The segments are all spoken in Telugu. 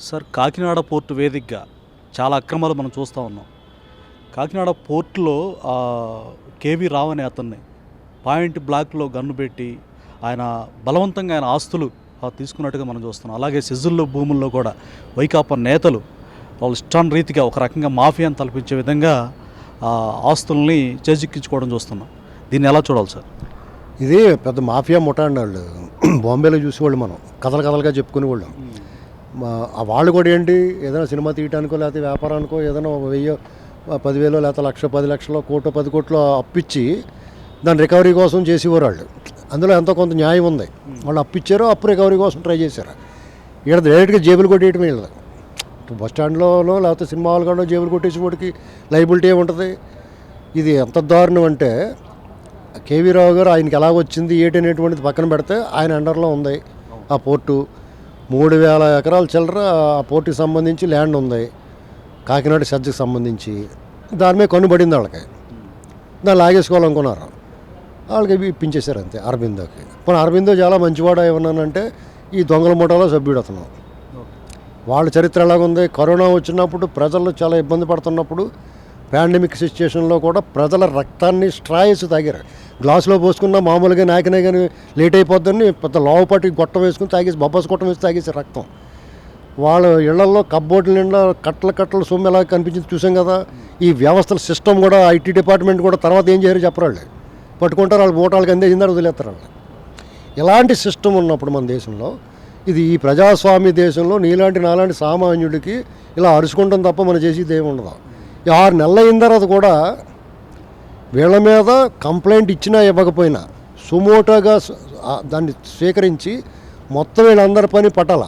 సార్ కాకినాడ పోర్టు వేదికగా చాలా అక్రమాలు మనం చూస్తూ ఉన్నాం. కాకినాడ పోర్టులో కేవీ రావు అనే అతన్ని పాయింట్ బ్లాక్లో గన్ను పెట్టి ఆయన బలవంతంగా ఆయన ఆస్తులు తీసుకున్నట్టుగా మనం చూస్తున్నాం. అలాగే సిజుల్లో భూముల్లో కూడా వైకాపా నేతలు వాళ్ళు ఇష్టాన్ రీతిగా ఒక రకంగా మాఫియాను తలపించే విధంగా ఆ, ఆస్తుల్ని చేజిక్కించుకోవడం చూస్తున్నాం. దీన్ని ఎలా చూడాలి సార్? ఇది పెద్ద మాఫియా ముఠా అండి వాళ్ళు. బాంబేలో చూసేవాళ్ళు మనం. కథలు కథలుగా చెప్పుకునేవాళ్ళం. వాళ్ళు కూడా ఏంటి ఏదైనా సినిమా తీయటానికో లేకపోతే వ్యాపారానికో ఏదైనా ఒక వెయ్యి పదివేలు లేకపోతే లక్ష పది లక్షలు కోట పది కోట్లు అప్పిచ్చి దాని రికవరీ కోసం చేసేవారు వాళ్ళు. అందులో ఎంతో కొంత న్యాయం ఉంది. వాళ్ళు అప్పిచ్చారు అప్పు రికవరీ కోసం ట్రై చేశారు. ఇక్కడ డైరెక్ట్గా జేబులు కొట్టేయటం వీళ్ళది బస్ స్టాండ్లోనో లేకపోతే సినిమా హాల్ కాడో జేబులు కొట్టేసి వాడికి లైబిలిటీ ఏముంటుంది? ఇది ఎంత దారుణం అంటే కేవీ రావు గారు ఆయనకి ఎలా వచ్చింది ఏంటి అనేటువంటిది పక్కన పెడితే ఆయన అండర్లో ఉంది. ఆ పోర్టు మూడు వేల ఎకరాల చిల్లర ఆ పోర్టుకి సంబంధించి ల్యాండ్ ఉంది. కాకినాడ సజ్జకి సంబంధించి. దాని మీద కనుబడింది వాళ్ళకి. దాన్ని లాగేసుకోవాలనుకున్నారు. వాళ్ళకి ఇప్పించేశారు అంతే అరబిందోకి. పోనీ అరబిందో చాలా మంచివాడు ఏమన్నానంటే ఈ దొంగల ముఠాలో సభ్యుడు అతను. వాళ్ళ చరిత్ర ఎలాగుంది? కరోనా వచ్చినప్పుడు ప్రజలు చాలా ఇబ్బంది పడుతున్నప్పుడు పాండమిక్ సిచ్యుయేషన్లో కూడా ప్రజల రక్తాన్ని స్ట్రాయస్ తాగారు. గ్లాసులో పోసుకున్న మామూలుగా నాకినే కానీ లేట్ అయిపోద్దని పెద్ద లావుపాటి గొట్టం వేసుకుని తాగేసి బొబ్బస్ గొట్టం వేసి తాగేసి రక్తం. వాళ్ళ ఇళ్ళలో కబ్బోర్డుల నిండా కట్టల కట్టల సొమ్ము ఎలా కనిపించింది చూసాం కదా. ఈ వ్యవస్థల సిస్టమ్ కూడా ఐటీ డిపార్ట్మెంట్ కూడా తర్వాత ఏం చేయరు చెప్పరు వాళ్ళు. పట్టుకుంటారు వాళ్ళు మూటాలకు అందేసిందని వదిలేస్తారు వాళ్ళు. ఇలాంటి సిస్టమ్ ఉన్నప్పుడు మన దేశంలో ఇది ఈ ప్రజాస్వామ్య దేశంలో నీలాంటి నాలాంటి సామాన్యుడికి ఇలా అరుచుకుంటాం తప్ప మనం చేసేది ఏమి ఉండదు. ఆరు నెలల అయిన తర్వాత కూడా వీళ్ళ మీద కంప్లైంట్ ఇచ్చినా ఇవ్వకపోయినా సుమోటోగా దాన్ని స్వీకరించి మొత్తం వీళ్ళందరి పని పట్టాల.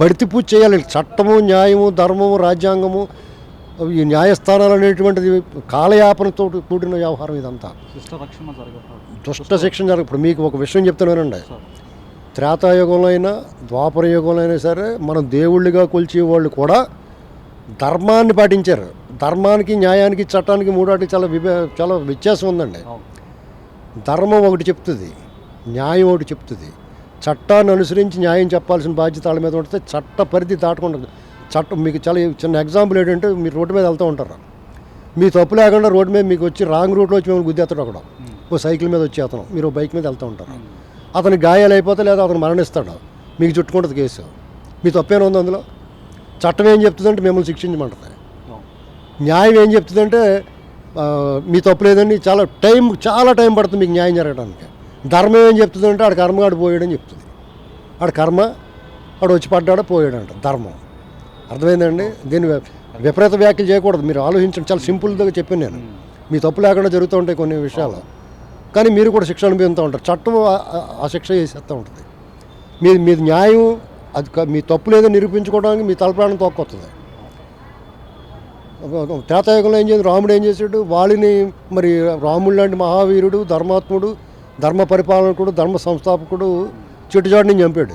బడితి పూజ చేయాలి. చట్టము న్యాయము ధర్మము రాజ్యాంగము ఈ న్యాయస్థానాలు అనేటువంటిది కాలయాపనతో కూడిన వ్యవహారం ఇదంతా. జరగదు దుష్ట శిక్షణ జరగ ఇప్పుడు మీకు ఒక విషయం చెప్తున్నానండి త్రేతాయుగంలో అయినా ద్వాపర యుగంలో అయినా సరే మనం దేవుళ్ళుగా కొలిచే వాళ్ళు కూడా ధర్మాన్ని పాటించారు. ధర్మానికి న్యాయానికి చట్టానికి మూడాటికి చాలా విభే చాలా వ్యత్యాసం ఉందండి. ధర్మం ఒకటి చెప్తుంది న్యాయం ఒకటి చెప్తుంది. చట్టాన్ని అనుసరించి న్యాయం చెప్పాల్సిన బాధ్యత వాళ్ళ మీద ఉంటుంది చట్ట పరిధి దాటకుండా చట్టం మీకు చాలా చిన్న ఎగ్జాంపుల్ ఏంటంటే మీరు రోడ్డు మీద వెళ్తూ ఉంటారు. మీ తప్పు లేకుండా రోడ్డు మీద మీకు వచ్చి రాంగ్ రూట్లో వచ్చి మిమ్మల్ని గుద్దేస్తాడు అక్కడ. ఓ సైకిల్ మీద వచ్చి అతను మీరు బైక్ మీద వెళ్తూ ఉంటారు. అతనికి గాయాలు అయిపోతే లేదా అతను మరణిస్తాడు. మీకు చుట్టుకుంటుంది కేసు. మీ తప్పేనా ఉంది అందులో? చట్టం ఏం చెప్తుందంటే మిమ్మల్ని శిక్షించమంటుంది. న్యాయం ఏం చెప్తుందంటే మీ తప్పు లేదండి చాలా టైం చాలా టైం పడుతుంది మీకు న్యాయం జరగడానికి ధర్మం ఏం చెప్తుందంటే ఆడ కర్మగాడు పోయాడని చెప్తుంది. ఆడ కర్మ ఆడు వచ్చి పడ్డాడో పోయాడంట ధర్మం. అర్థమైందండి? దీన్ని వి- విపరీత వ్యాఖ్యలు చేయకూడదు. మీరు ఆలోచించండి. చాలా సింపుల్గా చెప్పాను నేను. మీ తప్పు లేకుండా జరుగుతూ ఉంటాయి కొన్ని విషయాలు. కానీ మీరు కూడా శిక్ష అనుభవిస్తూ ఉంటారు. చట్టం ఆ- శిక్ష చేసేస్తూ ఉంటుంది. మీ మీ న్యాయం అది మీ తప్పు లేదో నిరూపించుకోవడానికి మీ తలప్రాణం తోక్కొస్తుంది త్రేతాయుగంలో ఏం చేసి రాముడు ఏం చేశాడు? వాళ్ళని మరి రాముడు లాంటి మహావీరుడు ధర్మాత్ముడు ధర్మ పరిపాలకుడు ధర్మ సంస్థాపకుడు చెట్టుచాటుని చంపాడు.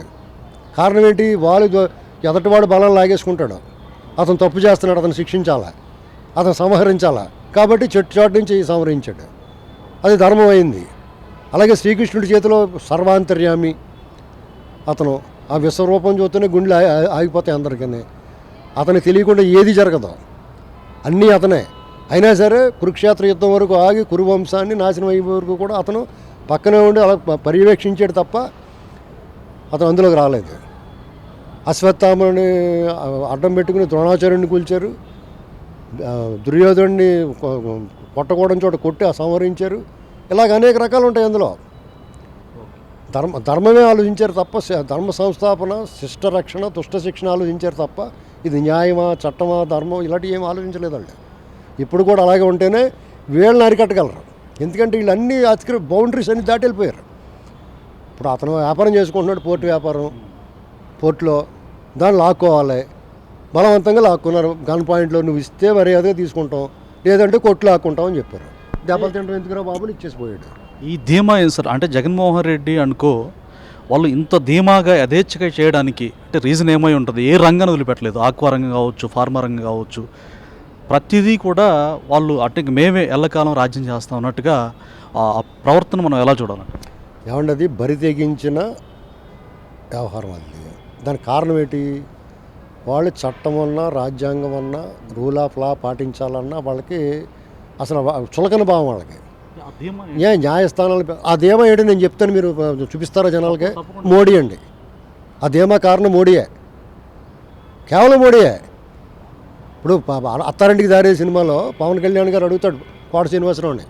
కారణం ఏంటి? వాళ్ళు ఎదటివాడు బలం లాగేసుకుంటాడు. అతను తప్పు చేస్తున్నాడు అతను శిక్షించాలా? అతను సంహరించాలా? కాబట్టి చెట్టుచాటు నుంచి సంహరించాడు. అది ధర్మం అయింది. అలాగే శ్రీకృష్ణుడి చేతిలో సర్వాంతర్యామి. అతను ఆ విశ్వరూపం చూస్తేనే గుండెలు ఆగిపోతాయి అందరికీ. అతనికి తెలియకుండా ఏది జరగదు. అన్నీ అతనే. అయినా సరే కురుక్షేత్ర యుద్ధం వరకు ఆగి కురువంశాన్ని నాశనం అయ్యే వరకు కూడా అతను పక్కనే ఉండి అలా పర్యవేక్షించాడు తప్ప అతను అందులోకి రాలేదు. అశ్వత్థామని అడ్డం పెట్టుకుని ద్రోణాచార్యుడిని కూల్చారు. దుర్యోధుడిని కొట్టకూడని చోట కొట్టి సంహరించారు ఇలాగ అనేక రకాలు ఉంటాయి అందులో. ధర్మ ధర్మమే ఆలోచించారు తప్ప ధర్మ సంస్థాపన శిష్ట రక్షణ దుష్ట శిక్షణ ఆలోచించారు తప్ప ఇది న్యాయమా చట్టమా ధర్మం ఇలాంటివి ఏం ఆలోచించలేదు వాళ్ళు ఇప్పుడు కూడా అలాగే ఉంటేనే వీళ్ళని అరికట్టగలరు. ఎందుకంటే వీళ్ళు అన్ని అతికి బౌండరీస్ అన్ని దాటి వెళ్ళిపోయారు. ఇప్పుడు అతను వ్యాపారం చేసుకుంటున్నాడు పోర్టు వ్యాపారం పోర్టులో దాన్ని లాక్కోవాలి. బలవంతంగా లాక్కున్నారు. గన్ పాయింట్లో నువ్వు ఇస్తే మర్యాదగా తీసుకుంటాం. లేదంటే కొట్లు లాక్కుంటాం అని చెప్పారు. దెబ్బలు తింటాం ఎందుకురా బాబుని ఇచ్చేసిపోయాడు ఈ ధీమా ఏం సార్? అంటే జగన్మోహన్ రెడ్డి అనుకో వాళ్ళు ఇంత ధీమాగా యథేచ్ఛగా చేయడానికి అంటే రీజన్ ఏమై ఉంటుంది? ఏ రంగాన్ని వదిలిపెట్టలేదు? ఆక్వా రంగం కావచ్చు ఫార్మా రంగం కావచ్చు. ప్రతిదీ కూడా వాళ్ళు అంటే మేమే ఎల్లకాలం రాజ్యం చేస్తాం అన్నట్టుగా ఆ ప్రవర్తన మనం ఎలా చూడాలంటే ఏమంటే అది? బరి తెగించిన వ్యవహారం అది. దానికి కారణం ఏంటి? వాళ్ళు చట్టం అన్నా రాజ్యాంగం అన్నా రూల్ ఆఫ్ లా పాటించాలన్నా వాళ్ళకి అసలు చులకన భావం వాళ్ళకి. ఏ న్యాయస్థానాలు ఆ ధీమా ఏంటి నేను చెప్తాను మీరు చూపిస్తారా జనాలకి. మోడీ అండి. ఆ ధీమా కారణం మోడీయే. కేవలం మోడీయే. ఇప్పుడు అత్తారింటికి దారే సినిమాలో పవన్ కళ్యాణ్ గారు అడుగుతాడు కోట శ్రీనివాసరావుని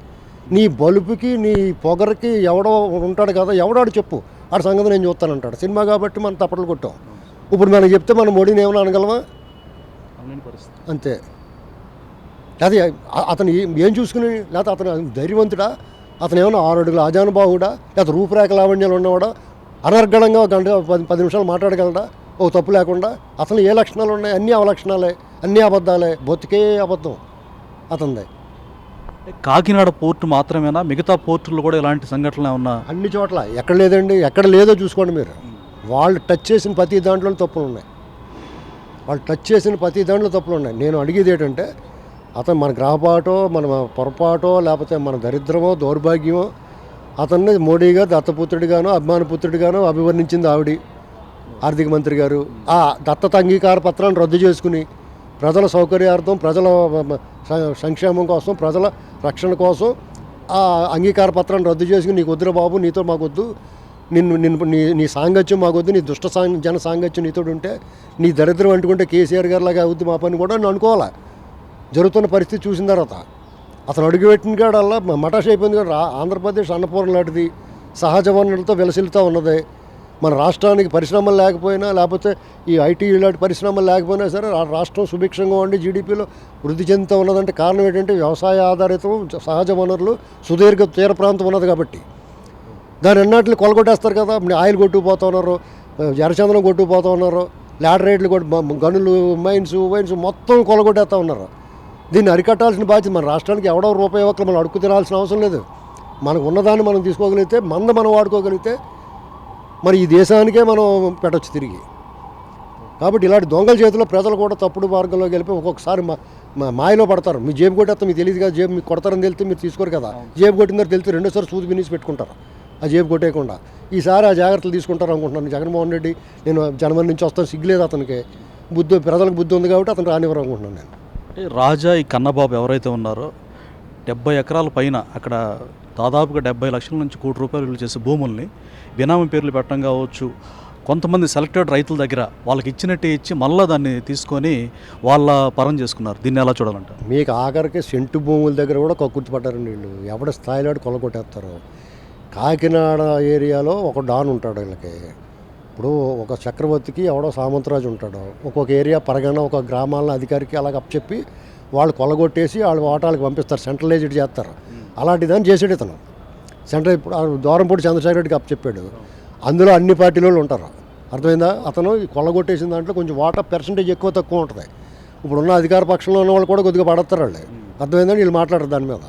నీ బలుపుకి నీ పొగరకి ఎవడో ఉంటాడు కదా ఎవడాడు చెప్పు. ఆడ సంగతి నేను చూస్తానంటాడు. సినిమా కాబట్టి మనం తప్పట్లు కొట్టాం. ఇప్పుడు మనం చెప్తే మనం మోడీని ఏమైనా అనగలమా? అంతే. అ- అతను ఏం- చూసుకుని లేకపోతే అతను ధైర్యవంతుడా? అతను ఏమన్నా ఆరు అడుగుల అజానుబాహుడా లేకపోతే రూపురేఖ లావణ్యాలు ఉన్నవాడా? అనర్గళంగా ఒక గంట పది పది నిమిషాలు మాట్లాడగలడా? ఓ తప్పు లేకుండా? అతను ఏ లక్షణాలు ఉన్నాయి? అన్నీ అవలక్షణాలే అన్నీ అబద్ధాలే బొత్తికే అబద్ధం అతనిది. కాకినాడ పోర్టు మాత్రమేనా? మిగతా పోర్టుల్లో కూడా ఇలాంటి సంఘటనలు ఏమన్నా? అన్ని చోట్ల. ఎక్కడ లేదండి ఎక్కడ లేదో చూసుకోండి మీరు. వాళ్ళు టచ్ చేసిన ప్రతి దాంట్లో తప్పులు ఉన్నాయి. వాళ్ళు టచ్ చేసిన ప్రతి దాంట్లో తప్పులు ఉన్నాయి. నేను అడిగేది ఏంటంటే అతను మన గ్రహపాటో మన పొరపాటో లేకపోతే మన దరిద్రమో దౌర్భాగ్యమో అతన్ని మోడీగా దత్తపుత్రుడిగానో అభిమానపుత్రుడిగానో అభివర్ణించింది ఆవిడ ఆర్థిక మంత్రి గారు. ఆ దత్తత అంగీకార పత్రాన్ని రద్దు చేసుకుని ప్రజల సౌకర్యార్థం ప్రజల సంక్షేమం కోసం ప్రజల రక్షణ కోసం ఆ అంగీకార పత్రాన్ని రద్దు చేసుకుని నీకు వద్దురా బాబు నీతో మాకొద్దు నిన్ను నిన్ను నీ నీ సాంగత్యం మాకొద్దు నీ దుష్ట సాంగ జన సాంగత్యం నీతో ఉంటే నీ దరిద్రం అంటుకుంటే కేసీఆర్ గారి లాగా అవుద్ది మా పని కూడా నేను అనుకోవాలా? జరుగుతున్న పరిస్థితి చూసిన తర్వాత అతను అడుగుపెట్టిన కాడల్లా మటాష్ అయిపోయింది కదా ఆంధ్రప్రదేశ్ అన్నపూర్ణ లాంటిది సహజ వనరులతో విలసిల్లుతూ ఉన్నది. మన రాష్ట్రానికి పరిశ్రమలు లేకపోయినా లేకపోతే ఈ ఐటీ ఇలాంటి పరిశ్రమలు లేకపోయినా సరే రాష్ట్రం సుభిక్షంగా ఉండి జీడిపిలో వృద్ధి చెందుతూ ఉన్నదంటే కారణం ఏంటంటే వ్యవసాయ ఆధారితం సహజ వనరులు సుదీర్ఘ తీర ప్రాంతం ఉన్నది కాబట్టి. దాని అన్నట్లు కొలగొట్టేస్తారు కదా ఆయిల్ కొట్టుకుపోతూ ఉన్నారు ఎర్రచందనం కొట్టుకుపోతూ ఉన్నారు ల్యాడ్ కొట్టు గనులు మైన్స్ వైన్స్ మొత్తం కొలగొట్టేస్తూ ఉన్నారు. దీన్ని అరికట్టాల్సిన బాధ్యత మన రాష్ట్రానికి ఎవడో రూపాయి ఒక్కరు మనం అడుక్కు తినాల్సిన అవసరం లేదు. మనకు ఉన్నదాన్ని మనం తీసుకోగలిగితే మంద మనం వాడుకోగలిగితే మరి ఈ దేశానికే మనం పెట్టచ్చు తిరిగి. కాబట్టి ఇలాంటి దొంగల చేతిలో ప్రజలు కూడా తప్పుడు మార్గంలో గెలిపి ఒక్కొక్కసారి మా మాయలో పడతారు. మీ జేబు కొట్టేస్తా మీకు తెలియదు కదా జేబు మీకు కొడతారని తెలితే మీరు తీసుకోరు కదా. జేబు కొట్టిందని తెలితే రెండోసారి సూది వినేసి పెట్టుకుంటారు. ఆ జేబు కొట్టేయకుండా. ఈసారి ఆ జాగ్రత్తలు తీసుకుంటారు అనుకుంటున్నాను. జగన్మోహన్ రెడ్డి నేను జనవరి నుంచి వస్తాను సిగ్గులేదు అతనికి. బుద్ధి ప్రజలకు బుద్ధి ఉంది కాబట్టి అతను రానివ్వరు అనుకుంటున్నాను నేను. అంటే రాజా ఈ కన్నబాబు ఎవరైతే ఉన్నారో డెబ్బై ఎకరాల పైన అక్కడ దాదాపుగా డెబ్బై లక్షల నుంచి కోటి రూపాయలు విలువ చేసే భూముల్ని బినామీ పేర్లు పెట్టడం కావచ్చు కొంతమంది సెలెక్టెడ్ రైతుల దగ్గర వాళ్ళకి ఇచ్చినట్టే ఇచ్చి మళ్ళీ దాన్ని తీసుకొని వాళ్ళ పరం చేసుకున్నారు. దీన్ని ఎలా చూడాలంట? మీకు ఆఖరికి సెంటు భూముల దగ్గర కూడా కక్కుర్తి పడ్డారండి వీళ్ళు. ఎవడ స్థాయిలో కొలగొట్టేస్తారు. కాకినాడ ఏరియాలో ఒక డాన్ ఉంటాడు వీళ్ళకి. ఇప్పుడు ఒక చక్రవర్తికి ఎవడో సామంతరాజు ఉంటాడు. ఒక్కొక్క ఏరియా పరగన ఒక గ్రామాల అధికారికి అలాగ అప్పచెప్పి వాళ్ళు కొలగొట్టేసి వాళ్ళు ఓటాలకు పంపిస్తారు. సెంట్రలైజ్డ్ చేస్తారు. అలాంటి దాన్ని చేసాడు ఇతను. సెంట్రల్ ఇప్పుడు దూరంపూడి చంద్రశేఖర రెడ్డికి అప్పచెప్పాడు. అందులో అన్ని పార్టీల వాళ్ళు ఉంటారు. అర్థమైందా? అతను కొల్లగొట్టేసిన దాంట్లో కొంచెం వాటా పర్సంటేజ్ ఎక్కువ తక్కువ ఉంటుంది. ఇప్పుడు ఉన్న అధికార పక్షంలో ఉన్న వాళ్ళు కూడా కొద్దిగా పడతారు వాళ్ళు. అర్థమైందా? వీళ్ళు మాట్లాడరు దాని మీద.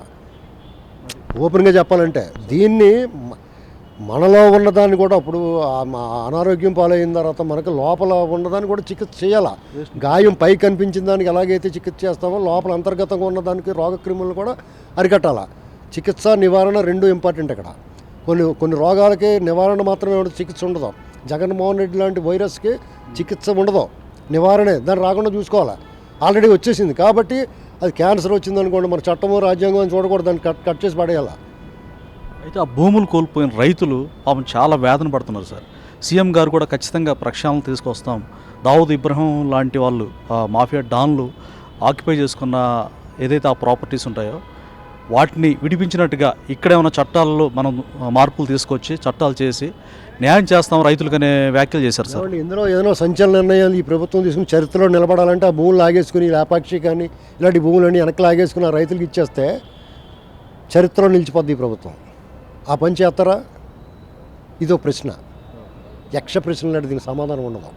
ఓపెన్గా చెప్పాలంటే దీన్ని మనలో ఉన్నదాన్ని కూడా మా అనారోగ్యం పాలైన తర్వాత మనకు లోపల ఉన్నదాన్ని కూడా చికిత్స చేయాలా. గాయం పై కనిపించిన దానికి ఎలాగైతే చికిత్స చేస్తామో లోపల అంతర్గతంగా ఉన్నదానికి రోగక్రిములను కూడా అరికట్టాలా. చికిత్స నివారణ రెండు ఇంపార్టెంట్ ఇక్కడ కొన్ని కొన్ని రోగాలకి నివారణ మాత్రమే ఉండదు చికిత్స ఉండదు. జగన్మోహన్ రెడ్డి లాంటి వైరస్కి చికిత్స ఉండదు. నివారణే దాన్ని రాకుండా చూసుకోవాలి. ఆల్రెడీ వచ్చేసింది. కాబట్టి అది క్యాన్సర్ వచ్చింది అనుకోండి మన చట్టము రాజ్యాంగం చూడకూడదు దాన్ని కట్ కట్ చేసి పడేయాలి. అయితే ఆ భూములు కోల్పోయిన రైతులు పాపం చాలా వేదన పడుతున్నారు సార్. సీఎం గారు కూడా ఖచ్చితంగా ప్రక్షాళన తీసుకొస్తాం. దావుద్ ఇబ్రహం లాంటి వాళ్ళు మాఫియా డాన్లు ఆక్యుపై చేసుకున్న ఏదైతే ఆ ప్రాపర్టీస్ ఉంటాయో వాటిని విడిపించినట్టుగా ఇక్కడే ఉన్న చట్టాల్లో మనం మార్పులు తీసుకొచ్చి చట్టాలు చేసి న్యాయం చేస్తాం రైతులకనే వ్యాఖ్యలు చేశారు సార్. ఇందులో ఏదైనా సంచలన నిర్ణయాలు ఈ ప్రభుత్వం తీసుకుని చరిత్రలో నిలబడాలంటే ఆ భూములు లాగేసుకుని లేపాక్షి కానీ ఇలాంటి భూములన్నీ వెనక్కి లాగేసుకుని ఆ రైతులకు ఇచ్చేస్తే చరిత్రలో నిలిచిపోద్ది ఈ ప్రభుత్వం. ఆ పని చేస్తారా? ఇదో ప్రశ్న. యక్ష ప్రశ్నలు అంటే దీనికి సమాధానం ఉండదు.